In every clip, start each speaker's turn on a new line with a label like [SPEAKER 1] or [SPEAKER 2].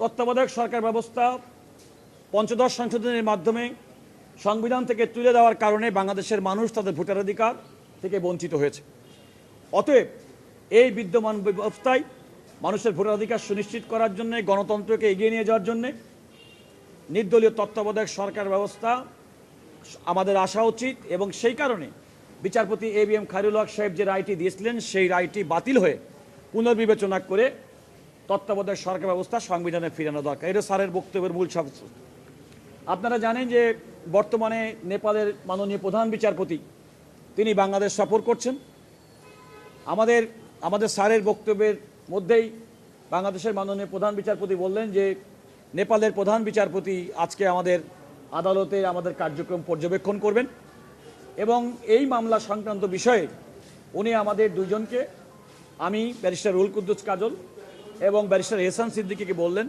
[SPEAKER 1] তত্ত্বাবধায়ক সরকার ব্যবস্থা পঞ্চদশ সংশোধনের মাধ্যমে সংবিধান থেকে তুলে দেওয়ার কারণে বাংলাদেশের মানুষ তাদের ভোটাধিকার থেকে বঞ্চিত হয়েছে। অতএব এই বিদ্যমান ব্যবস্থায় মানুষের ভোটাধিকার সুনিশ্চিত করার জন্য, গণতন্ত্রকে এগিয়ে নিয়ে যাওয়ার জন্য নির্দলীয় তত্ত্বাবধায়ক সরকার ব্যবস্থা আমাদের আসা উচিত এবং সেই কারণে বিচারপতি A B M Khairul Haque সাহেব যে রায়টি দিয়েছিলেন, সেই রায়টি বাতিল হয়ে পুনর্বিবেচনা করে তত্ত্বাবধায়ক সরকার ব্যবস্থা সংবিধানে ফিরানো দরকার। এটা স্যারের বক্তব্যের মূল সব আপনারা জানেন যে বর্তমানে নেপালের মাননীয় প্রধান বিচারপতি, তিনি বাংলাদেশ সফর করছেন। আমাদের আমাদের স্যারের বক্তব্যের মধ্যেই বাংলাদেশের মাননীয় প্রধান বিচারপতি বললেন যে নেপালের প্রধান বিচারপতি আজকে আমাদের আদালতে আমাদের কার্যক্রম পর্যবেক্ষণ করবেন এবং এই মামলা সংক্রান্ত বিষয়ে উনি আমাদের দুজনকে আমি ব্যারিস্টার রুল কুদ্দুস কাজল এবং ব্যারিস্টার এহসান সিদ্দিকিকে বললেন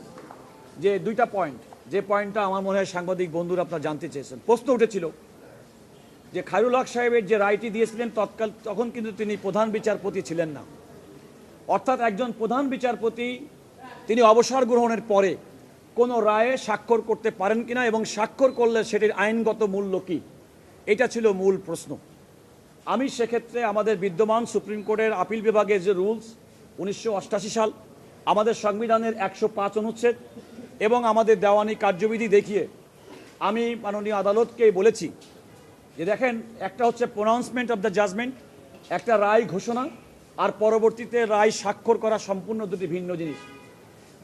[SPEAKER 1] যে দুইটা পয়েন্ট যে পয়েন্টটা আমার মনে হয় সাংবাদিক বন্ধুরা আপনারা জানতে চেয়েছেন। প্রশ্ন উঠেছিল যে খায়রুল হক সাহেবের যে রায়টি দিয়েছিলেন তৎকাল, তখন কিন্তু তিনি প্রধান বিচারপতি ছিলেন না। অর্থাৎ একজন প্রধান বিচারপতি, তিনি অবসর গ্রহণের পরে কোনো রায়ে স্বাক্ষর করতে পারেন কিনা এবং স্বাক্ষর করলে সেটির আইনগত মূল্য কী, এটা ছিল মূল প্রশ্ন। আমি সেক্ষেত্রে আমাদের বিদ্যমান সুপ্রিম কোর্টের আপিল বিভাগের যে রুলস, উনিশশো সাল আমাদের সংবিধানের একশো পাঁচ অনুচ্ছেদ এবং আমাদের দেওয়ানি কার্যবিধি দেখিয়ে আমি মাননীয় আদালতকে বলেছি যে দেখেন, একটা হচ্ছে প্রোনাউন্সমেন্ট অফ দ্য জাজমেন্ট একটা রায় ঘোষণা, আর পরবর্তীতে রায় স্বাক্ষর করা সম্পূর্ণ দুটি ভিন্ন জিনিস।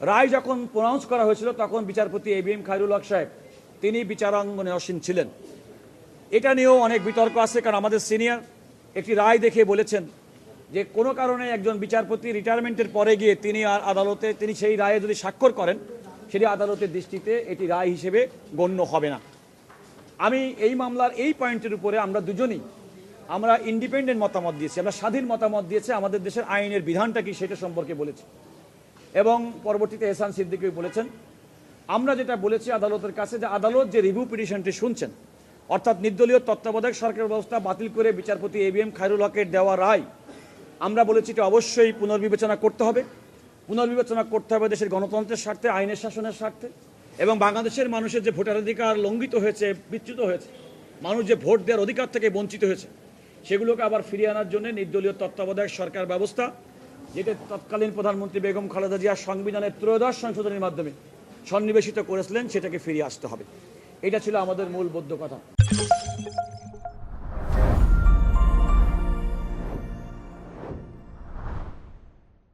[SPEAKER 1] রায় যখন প্রোনাউন্স করা হয়েছিল, তখন বিচারপতি A B M Khairul Haque সাহেব, তিনি বিচারাঙ্গনে অসীন ছিলেন। এটা নিয়েও অনেক বিতর্ক আছে, কারণ আমাদের সিনিয়র একটি রায় দেখে বলেছেন যে কোনো কারণে একজন বিচারপতি রিটায়ারমেন্টের পরে গিয়ে তিনি আর আদালতে, তিনি সেই রায়ে যদি স্বাক্ষর করেন, সেটি আদালতের দৃষ্টিতে এটি রায় হিসেবে গণ্য হবে না। আমি এই মামলার এই পয়েন্টের উপরে আমরা দুজনই, আমরা ইন্ডিপেন্ডেন্ট মতামত দিয়েছি, আমরা স্বাধীন মতামত দিয়েছি, আমাদের দেশের আইনের বিধানটা কি সেটা সম্পর্কে বলেছি। এবং পরবর্তীতে এহসান সিদ্দিকি বলেছেন, আমরা যেটা বলেছি আদালতের কাছে যে আদালত যে রিভিউ পিটিশনটি শুনছেন, অর্থাৎ নির্দলীয় তত্ত্বাবধায়ক সরকার ব্যবস্থা বাতিল করে বিচারপতি এ বি এম খায়রুল হকের দেওয়া রায় আমরা বলেছি এটা অবশ্যই পুনর্বিবেচনা করতে হবে। পুনর্বিবেচনা করতে হবে দেশের গণতন্ত্রের স্বার্থে, আইনের শাসনের স্বার্থে। এবং বাংলাদেশের মানুষের যে ভোটাধিকার লঙ্ঘিত হয়েছে, বিচ্যুত হয়েছে, মানুষ যে ভোট দেওয়ার অধিকার থেকে বঞ্চিত হয়েছে, সেগুলোকে আবার ফিরিয়ে আনার জন্য নির্দলীয় তত্ত্বাবধায়ক সরকার ব্যবস্থা, যেটা তৎকালীন প্রধানমন্ত্রী বেগম খালেদা জিয়া সংবিধানের ত্রয়োদশ সংশোধনের মাধ্যমে সন্নিবেশিত করেছিলেন, সেটাকে ফিরিয়ে আসতে হবে। এটা ছিল আমাদের মূল বদ্ধ কথা।